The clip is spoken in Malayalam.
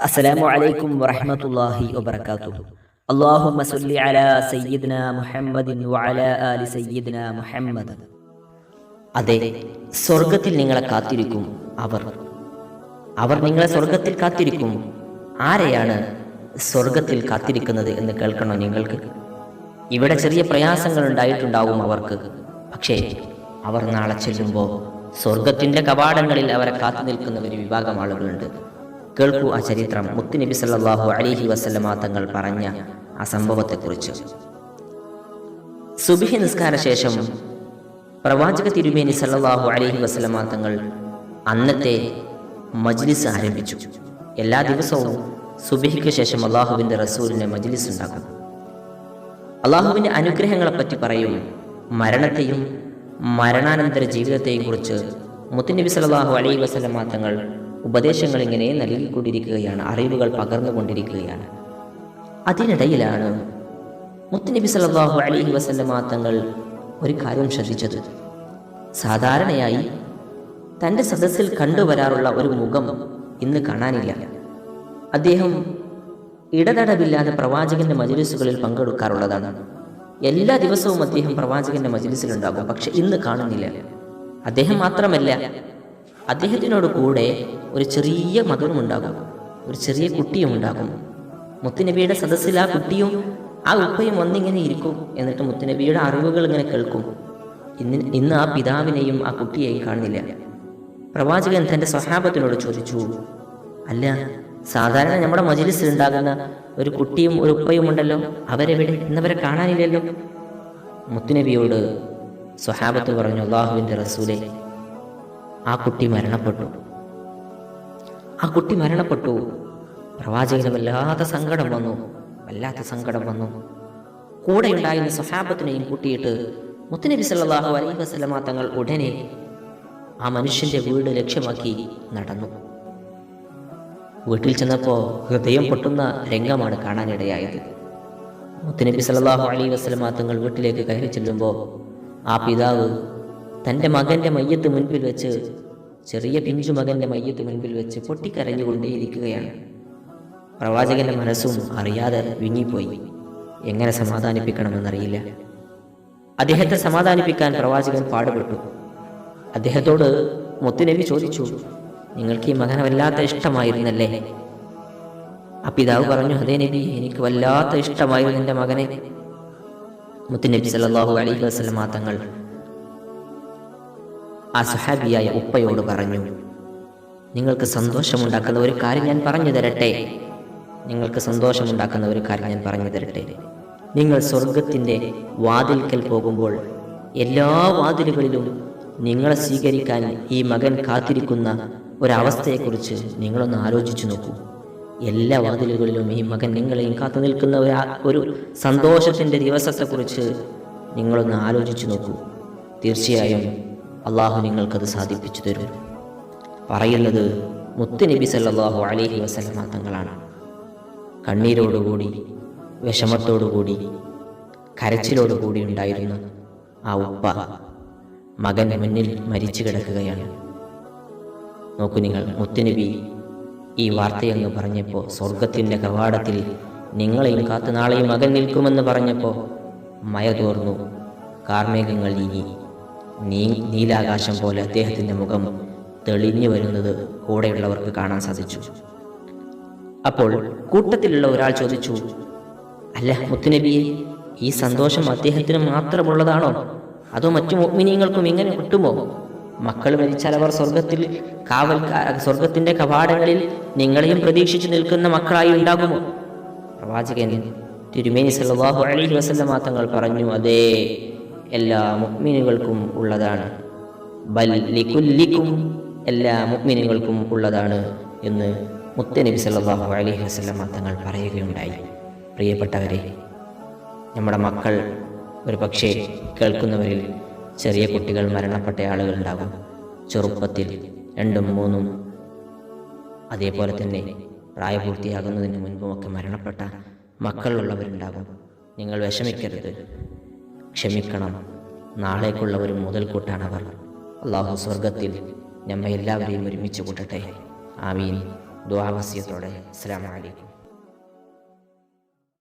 അസ്സലാമു അലൈക്കും വറഹ്മത്തുള്ളാഹി വബറകാതുഹു. അല്ലാഹുമ്മ സല്ലി അലാ സയ്യിദ്ന മുഹമ്മദിൻ വഅലാ ആലി സയ്യിദ്ന മുഹമ്മദ്. അതെ സ്വർഗത്തിൽ നിങ്ങളെ കാത്തിരിക്കും അവർ. അവർ നിങ്ങളെ സ്വർഗത്തിൽ കാത്തിരിക്കും. ആരെയാണ് സ്വർഗത്തിൽ കാത്തിരിക്കുന്നത് എന്ന് കേൾക്കണോ നിങ്ങൾക്ക്? ഇവിടെ ചെറിയ പ്രയാസങ്ങൾ ഉണ്ടായിട്ടുണ്ടാവും അവർക്ക്. പക്ഷേ അവർ നാളെ ചെല്ലുമ്പോൾ സ്വർഗത്തിന്റെ കവാടങ്ങളിൽ അവരെ കാത്തു നിൽക്കുന്ന ഒരു വിഭാഗം ആളുകളുണ്ട്. കേൾക്കൂ ആ ചരിത്രം. മുത്തുനബി സല്ലാഹു അലൈഹി വസല്ലമ തങ്ങൾ പറഞ്ഞ ആ സംഭവത്തെക്കുറിച്ച്. സുബിഹി നിസ്കാര ശേഷം പ്രവാചക തിരുമേനി സല്ലാഹു അലൈഹി വസല്ലമ തങ്ങൾ അന്നത്തെ മജ്ലിസ് ആരംഭിച്ചു. എല്ലാ ദിവസവും സുബിഹിക്ക് ശേഷം അള്ളാഹുവിന്റെ റസൂലിന്റെ മജ്ലിസ് ഉണ്ടാക്കും. അള്ളാഹുവിന്റെ അനുഗ്രഹങ്ങളെ പറ്റി പറയും മരണത്തെയും മരണാനന്തര ജീവിതത്തെയും കുറിച്ച് മുത്തുനബി സല്ലല്ലാഹു അലൈഹി വസല്ലമ തങ്ങൾ ഉപദേശങ്ങൾ ഇങ്ങനെ നൽകിക്കൊണ്ടിരിക്കുകയാണ് അറിവുകൾ പകർന്നുകൊണ്ടിരിക്കുകയാണ് അതിനിടയിലാണ് മുത്തുനബി സല്ലല്ലാഹു അലൈഹി വസല്ലമ തങ്ങൾ ഒരു കാര്യം ശ്രദ്ധിച്ചത്. സാധാരണയായി തന്റെ സദസ്സിൽ കണ്ടുവരാറുള്ള ഒരു മുഖം ഇന്ന് കാണാനില്ല. അദ്ദേഹം ഇടതടവില്ലാതെ പ്രവാചകന്റെ മജലിസുകളിൽ പങ്കെടുക്കാറുള്ളതാണ്. എല്ലാ ദിവസവും അദ്ദേഹം പ്രവാചകന്റെ മജലിസിലുണ്ടാകും പക്ഷെ ഇന്ന് കാണുന്നില്ല. അദ്ദേഹം മാത്രമല്ല അദ്ദേഹത്തിനോട് കൂടെ ഒരു ചെറിയ മകനും ഉണ്ടാകും. ഒരു ചെറിയ കുട്ടിയും ഉണ്ടാകും. മുത്തുനബിയുടെ സദസ്സിൽ ആ കുട്ടിയും ആ ഉപ്പയും ഒന്നിങ്ങനെ ഇരിക്കും. എന്നിട്ട് മുത്തുനബിയുടെ അറിവുകൾ ഇങ്ങനെ കേൾക്കും. ഇന്ന് ഇന്ന് ആ പിതാവിനെയും ആ കുട്ടിയെയും കാണുന്നില്ല. പ്രവാചകൻ തന്റെ സ്വഹാബത്തിനോട് ചോദിച്ചു അല്ല സാധാരണ നമ്മുടെ മജിലിസിൽ ഉണ്ടാകുന്ന ഒരു കുട്ടിയും ഒരു ഉപ്പയും ഉണ്ടല്ലോ. അവരെവിടെ? ഇന്നവരെ കാണാനില്ലല്ലോ. മുത്തുനബിയോട് സ്വഹാബത്ത് പറഞ്ഞു അള്ളാഹുവിന്റെ റസൂലെ ആ കുട്ടി മരണപ്പെട്ടു. ആ കുട്ടി മരണപ്പെട്ടു. പ്രവാചകന് വല്ലാത്ത സങ്കടം വന്നു. വല്ലാത്ത സങ്കടം വന്നു. കൂടെ ഉണ്ടായിരുന്ന സഹാബത്തിനെയും കൂട്ടിയിട്ട് മുത്തനബി സല്ലാഹു അലൈഹി വസ്ലമ തങ്ങൾ ഉടനെ ആ മനുഷ്യന്റെ വീട് ലക്ഷ്യമാക്കി നടന്നു. വീട്ടിൽ ചെന്നപ്പോൾ ഹൃദയം പൊട്ടുന്ന രംഗമാണ് കാണാനിടയായത്. മുത്തനബി സല്ലാഹു അലൈഹി വസല്ലമ തങ്ങൾ വീട്ടിലേക്ക് കയറി ചെല്ലുമ്പോൾ ആ പിതാവ് തന്റെ മകന്റെ മയ്യത്ത് മുൻപിൽ വെച്ച് ചെറിയ പിഞ്ചു മകന്റെ മയ്യത്ത് മുൻപിൽ വെച്ച് പൊട്ടിക്കരഞ്ഞുകൊണ്ടേയിരിക്കുകയാണ്. പ്രവാചകന്റെ മനസ്സും അറിയാതെ വിങ്ങിപ്പോയി. എങ്ങനെ സമാധാനിപ്പിക്കണമെന്നറിയില്ല. അദ്ദേഹത്തെ സമാധാനിപ്പിക്കാൻ പ്രവാചകൻ പാടുപെട്ടു. അദ്ദേഹത്തോട് മുത്തുനബി ചോദിച്ചു നിങ്ങൾക്ക് ഈ മകനെ വല്ലാത്ത ഇഷ്ടമായിരുന്നല്ലേ? ആ പിതാവ് പറഞ്ഞു അതേ നബി എനിക്ക് വല്ലാത്ത ഇഷ്ടമായിരുന്നു എന്റെ മകനെ. മുത്തുനബി സല്ലാഹു അലൈഹി വസല്ലമ തങ്ങൾ ആ സഹാബിയായ ഉപ്പയോട് പറഞ്ഞു നിങ്ങൾക്ക് സന്തോഷമുണ്ടാക്കുന്ന ഒരു കാര്യം ഞാൻ പറഞ്ഞു തരട്ടെ. നിങ്ങൾക്ക് സന്തോഷമുണ്ടാക്കുന്ന ഒരു കാര്യം ഞാൻ പറഞ്ഞു തരട്ടെ. നിങ്ങൾ സ്വർഗത്തിന്റെ വാതിൽക്കൽ പോകുമ്പോൾ എല്ലാ വാതിലുകളിലും നിങ്ങളെ സ്വീകരിക്കാൻ ഈ മകൻ കാത്തിരിക്കുന്ന ഒരവസ്ഥയെക്കുറിച്ച് നിങ്ങളൊന്ന് ആലോചിച്ചു നോക്കൂ. എല്ലാ വാതിലുകളിലും ഈ മകൻ നിങ്ങളെയും കാത്തു നിൽക്കുന്ന ഒരു ഒരു സന്തോഷത്തിന്റെ ദിവസത്തെക്കുറിച്ച് നിങ്ങളൊന്ന് ആലോചിച്ചു നോക്കൂ. തീർച്ചയായും അള്ളാഹു നിങ്ങൾക്കത് സാധിപ്പിച്ചു തരും. പറയുന്നത് മുത്തുനബി സല്ലാഹു അലഹി വസലമ തങ്ങളാണ്. കണ്ണീരോടുകൂടി വിഷമത്തോടുകൂടി കരച്ചിലോടുകൂടി ഉണ്ടായിരുന്ന ആ ഉപ്പ മകൻ മുന്നിൽ മരിച്ചു കിടക്കുകയാണ്. നോക്കൂ നിങ്ങൾ മുത്തുനബി ഈ വാർത്തയെന്ന് പറഞ്ഞപ്പോൾ സ്വർഗത്തിന്റെ കവാടത്തിൽ നിങ്ങളെയും കാത്തു നാളെയും മകൻ നിൽക്കുമെന്ന് പറഞ്ഞപ്പോൾ മയ തോർന്നു. കാർമേഘങ്ങൾ നീങ്ങി. നീ നീലാകാശം പോലെ അദ്ദേഹത്തിന്റെ മുഖം തെളിഞ്ഞു വരുന്നത് കൂടെയുള്ളവർക്ക് കാണാൻ സാധിച്ചു. അപ്പോൾ കൂട്ടത്തിലുള്ള ഒരാൾ ചോദിച്ചു അല്ല മുത്തുനബിയെ ഈ സന്തോഷം അദ്ദേഹത്തിന് മാത്രമുള്ളതാണോ? അതോ മറ്റു മുഗ്മിനീങ്ങൾക്കും ഇങ്ങനെ കിട്ടുമോ? മക്കൾ മരിച്ചാൽ അവർ സ്വർഗത്തിൽ കാവൽ സ്വർഗത്തിന്റെ കവാടങ്ങളിൽ നിങ്ങളെയും പ്രതീക്ഷിച്ചു നിൽക്കുന്ന മക്കളായി ഉണ്ടാകുമോ? പ്രവാചകൻ തിരുമേനി സല്ലല്ലാഹു അലൈഹി വസല്ലമ തങ്ങൾ പറഞ്ഞു അതേ എല്ലാ മുഗ്മിനുകൾക്കും ഉള്ളതാണ്. ബൽ എല്ലാ മുഗ്മിനുകൾക്കും ഉള്ളതാണ് എന്ന് മുത്തനബി സല്ലാഹു അലൈഹി വസ്ലം തങ്ങൾ പറയുകയുണ്ടായി. പ്രിയപ്പെട്ടവരെ നമ്മുടെ മക്കൾ ഒരു പക്ഷേ കേൾക്കുന്നവരിൽ ചെറിയ കുട്ടികൾ മരണപ്പെട്ട ആളുകൾ ഉണ്ടാകും. ചെറുപ്പത്തിൽ രണ്ടും മൂന്നും അതേപോലെ തന്നെ പ്രായപൂർത്തിയാകുന്നതിന് മുൻപുമൊക്കെ മരണപ്പെട്ട മക്കളുള്ളവരുണ്ടാകും നിങ്ങൾ വിഷമിക്കരുത്. ക്ഷമിക്കണം. നാളേക്കുള്ള ഒരു മുതൽക്കൂട്ടാണ് അവർ അള്ളാഹു സ്വർഗത്തിൽ നമ്മെ എല്ലാവരെയും ഒരുമിച്ച് കൂട്ടട്ടെ. ആമീൻ. ദ്വാവസ്യത്തോടെ അസ്സാം അലൈക്കും.